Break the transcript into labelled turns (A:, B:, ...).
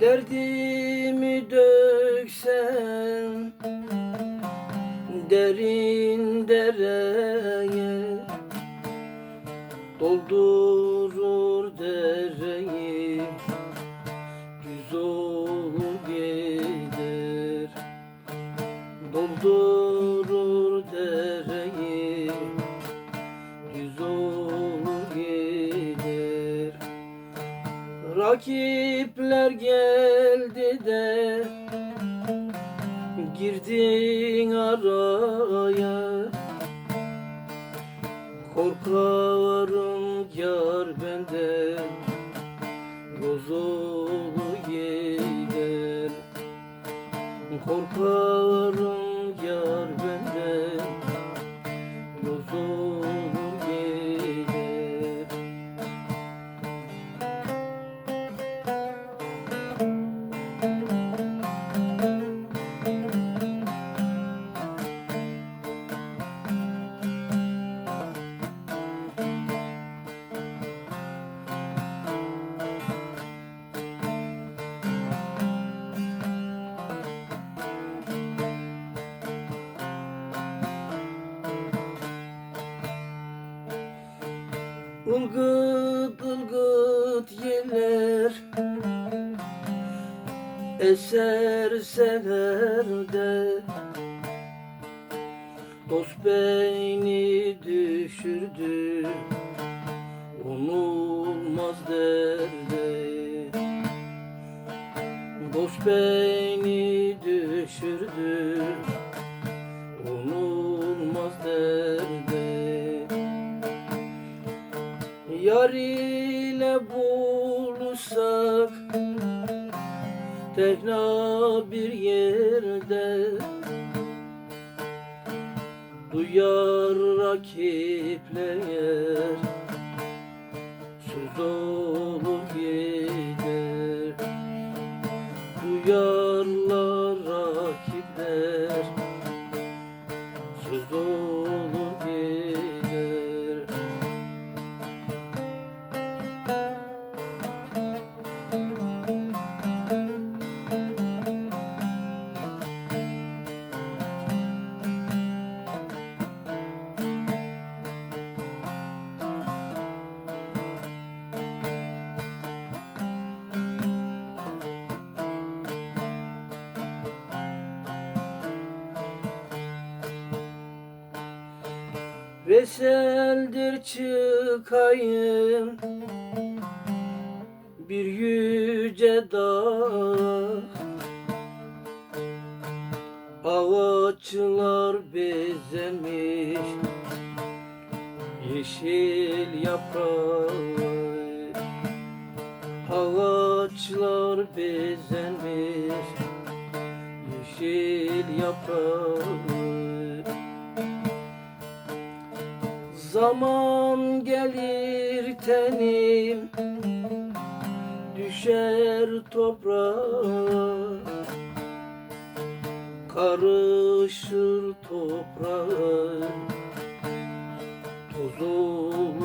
A: Derdimi döksem derin dereye Doldurur dereyi Düz olur gider. Doldurur dereyi Düz olur gider. Rakipler geldi de girdin araya. Korkarım yar benden Yozulu Ilgıt ılgıt yeler Eser selerde Dost beni düşürdü. Onulmaz derde Dost beni düşürdü. Onulmaz derde Yar ile buluşsak Tekna bir yerde. Duyar rakipler Söz olur gider. Duyarlar rakipler Söz olur Veseldir çıkayım bir yüce dağ. Ağaçlar bezemiş yeşil yaprağı Ağaçlar bezenmiş yeşil yaprağı Zaman gelir tenim düşer toprağa. Karışır toprağa tozum